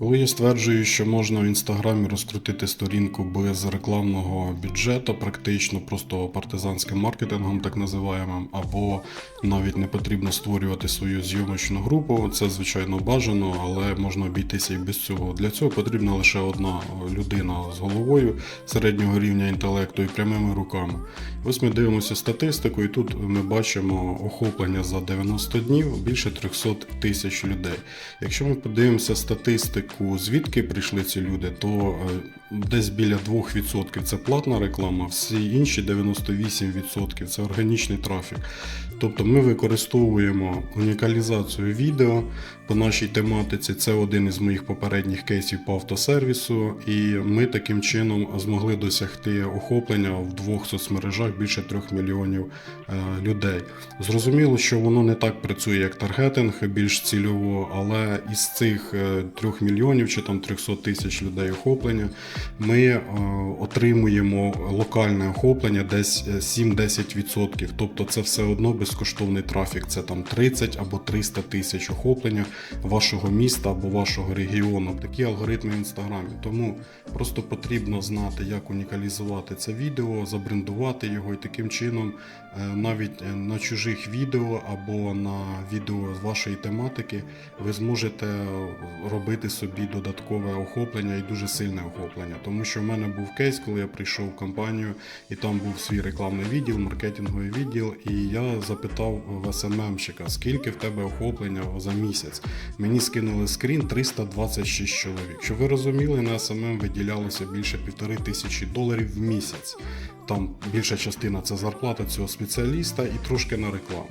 Коли я стверджую, що можна в інстаграмі розкрутити сторінку без рекламного бюджету, практично просто партизанським маркетингом, так називаємо, або навіть не потрібно створювати свою зйомочну групу, це звичайно бажано, але можна обійтися і без цього. Для цього потрібна лише одна людина з головою середнього рівня інтелекту і прямими руками. Ось ми дивимося статистику, і тут ми бачимо охоплення за 90 днів більше 300 тисяч людей. Якщо ми подивимося статистику, звідки прийшли ці люди, то е, десь біля 2% це платна реклама, всі інші 98% це органічний трафік. Тобто ми використовуємо унікалізацію відео по нашій тематиці. Це один із моїх попередніх кейсів по автосервісу, і ми таким чином змогли досягти охоплення в двох соцмережах більше 3 мільйонів е, людей. Зрозуміло, що воно не так працює, як таргетинг більш цільово, але із цих 3 мільйонів чи там 300 тисяч людей охоплення ми е, отримуємо локальне охоплення десь е, 7-10%. Тобто це все одно безкоштовний трафік. Це там 30 або 300 тисяч охоплення вашого міста або вашого регіону. Такі алгоритми в інстаграмі. Тому просто потрібно знати, як унікалізувати це відео, забрендувати його і таким чином е, навіть е, на чужих відео або на відео з вашої тематики ви зможете робити собі додаткове охоплення і дуже сильне охоплення. Тому що в мене був кейс, коли я прийшов в компанію, і там був свій рекламний відділ, маркетинговий відділ, і я запитав в СММщика, скільки в тебе охоплення за місяць. Мені скинули скрін 326 чоловік. Щоб ви розуміли, на СММ виділялося більше півтори тисячі доларів в місяць. Там більша частина це зарплата цього спеціаліста і трошки на рекламу.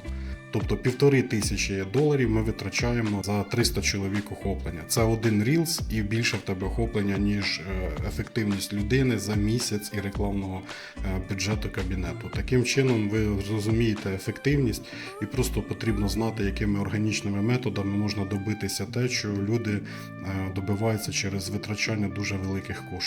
Тобто півтори тисячі доларів ми витрачаємо за 300 чоловік охоплення. Це один рілс і більше в тебе охоплення, ніж е, ефективність людини за місяць і рекламного е, бюджету кабінету. Таким чином ви зрозумієте ефективність і просто потрібно знати, якими органічними методами можна добитися те, що люди е, добиваються через витрачання дуже великих коштів.